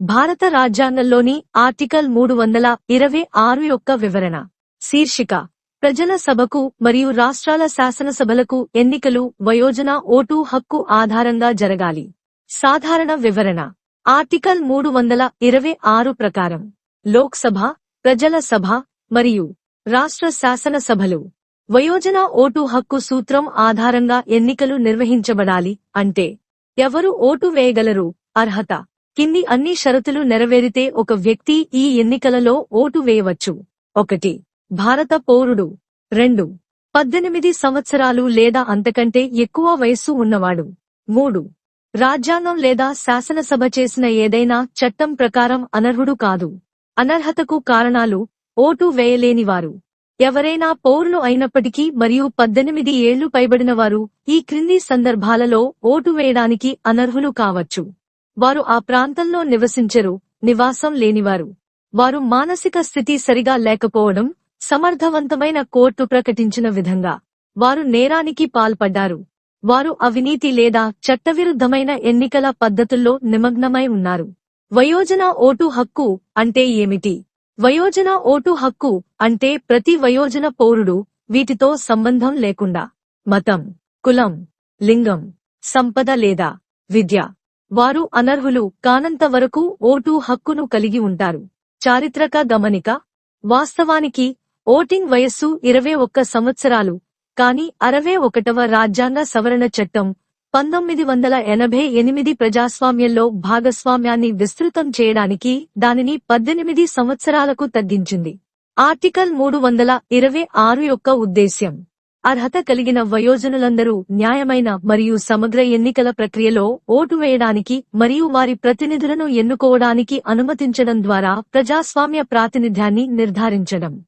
భారత రాజ్యాంగంలోని ఆర్టికల్ మూడు వందల ఇరవై ఆరు యొక్క వివరణ. శీర్షిక ప్రజల సభకు మరియు రాష్ట్రాల శాసనసభలకు ఎన్నికలు వయోజన ఓటు హక్కు ఆధారంగా జరగాలి. సాధారణ వివరణ ఆర్టికల్ మూడు వందల ఇరవై ఆరు ప్రకారం. లోక్సభ ప్రజల సభ మరియు రాష్ట్ర శాసనసభలు. వయోజన ఓటు హక్కు సూత్రం ఆధారంగా ఎన్నికలు నిర్వహించబడాలి అంటే ఎవరు ఓటు వేయగలరు? అర్హత కింది అన్ని షరతులు నెరవేరితే ఒక వ్యక్తి ఈ ఎన్నికలలో ఓటు వేయవచ్చు. ఒకటి. భారత పౌరుడు. రెండు. పద్దెనిమిది సంవత్సరాలు లేదా అంతకంటే ఎక్కువ వయస్సు ఉన్నవాడు. మూడు. రాజ్యాంగం లేదా శాసనసభ చేసిన ఏదైనా చట్టం ప్రకారం అనర్హుడు కాదు. అనర్హతకు కారణాలు ఓటు వేయలేనివారు. ఎవరైనా పౌరులు అయినప్పటికీ మరియు పద్దెనిమిది ఏళ్ళు పైబడినవారు ఈ క్రింది సందర్భాలలో ఓటు వేయడానికి అనర్హులు కావచ్చు. వారు ఆ ప్రాంతంలో నివసించరు నివాసం లేనివారు. వారు మానసిక స్థితి సరిగా లేకపోవడం సమర్థవంతమైన కోర్టు ప్రకటించిన విధంగా. వారు నేరానికి పాల్పడ్డారు. వారు అవినీతి లేదా చట్టవిరుద్ధమైన ఎన్నికల పద్ధతుల్లో నిమగ్నమై ఉన్నారు. వయోజన ఓటు హక్కు అంటే ఏమిటి? వయోజన ఓటు హక్కు అంటే ప్రతి వయోజన పౌరుడు వీటితో సంబంధం లేకుండా. మతం కులం లింగం సంపద లేదా విద్య. వారు అనర్హులు కానంత వరకు ఓటు హక్కును కలిగి ఉంటారు. చారిత్రక గమనిక వాస్తవానికి ఓటింగ్ వయస్సు ఇరవై ఒక్క సంవత్సరాలు కాని అరవై ఒకటవ రాజ్యాంగ సవరణ చట్టం పంతొమ్మిది వందల ఎనభై ఎనిమిది ప్రజాస్వామ్యంలో భాగస్వామ్యాన్ని విస్తృతం చేయడానికి దానిని పద్దెనిమిది సంవత్సరాలకు తగ్గించింది. ఆర్టికల్ మూడు వందల ఇరవై ఆరు యొక్క ఉద్దేశ్యం. అర్హత కలిగిన వయోజనులందరూ న్యాయమైన మరియు సమగ్ర ఎన్నికల ప్రక్రియలో ఓటు వేయడానికి మరియు వారి ప్రతినిధులను ఎన్నుకోవడానికి అనుమతించడం ద్వారా ప్రజాస్వామ్య ప్రాతినిధ్యాన్ని నిర్ధారించడం.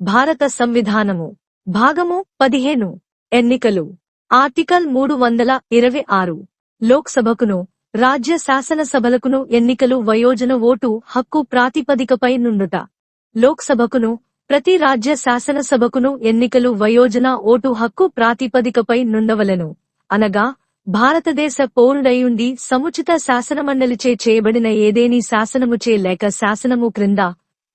భారత సంవిధానము. భాగము పదిహేను. ఎన్నికలు. ఆర్టికల్ మూడు వందల ఇరవై ఆరు. లోక్సభకును రాజ్య శాసనసభలకును ఎన్నికలు వయోజన ఓటు హక్కు ప్రాతిపదికపై నుండుట. లోక్సభకును ప్రతి రాజ్య శాసనసభకును ఎన్నికలు వయోజన ఓటు హక్కు ప్రాతిపదికపై నుండవలను. అనగా భారతదేశ పౌరుడయుండి సముచిత శాసనమండలిచే చేయబడిన ఏదేని శాసనముచే లేక శాసనము క్రింద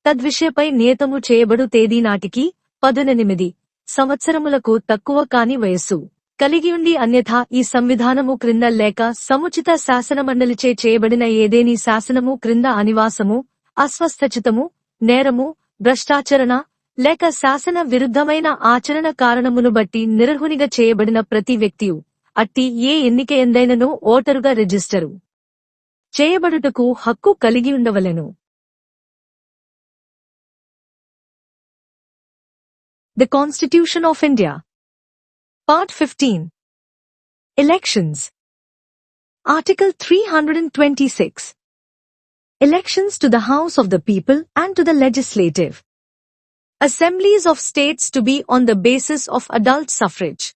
తద్విషయపై నియతము చేయబడు తేదీ నాటికి పదునెనిమిది సంవత్సరములకు తక్కువ కాని వయస్సు. కలిగియుండి అన్యథా ఈ సంవిధానము క్రింద లేక సముచిత శాసనమండలిచే చేయబడిన ఏదేని శాసనము క్రింద అనివాసము అస్వస్థచితము నేరము భ్రష్టాచరణ లేక శాసన విరుద్ధమైన ఆచరణ కారణమును బట్టి నిరర్హునిగా చేయబడిన ప్రతి వ్యక్తియు అట్టి ఏ ఎన్నిక ఎందైనను ఓటరుగా రిజిస్టరు చేయబడుటకు హక్కు కలిగి ఉండవలెను The Constitution of India. Part 15. Elections. Article 326. Elections to the House of the People and to the Legislative. Assemblies of states to be on the basis of adult suffrage.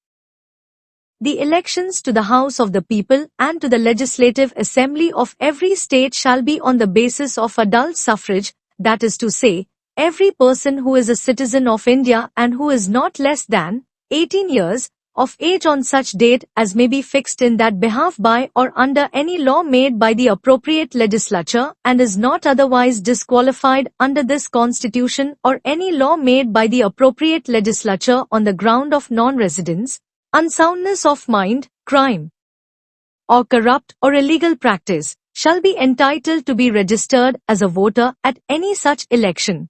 The elections to the House of the People and to the Legislative Assembly of every state shall be on the basis of adult suffrage, that is to say, every person who is a citizen of India and who is not less than 18 years of age on such date as may be fixed in that behalf by or under any law made by the appropriate legislature and is not otherwise disqualified under this constitution or any law made by the appropriate legislature on the ground of non-residence, unsoundness of mind, crime, or corrupt or illegal practice, shall be entitled to be registered as a voter at any such election.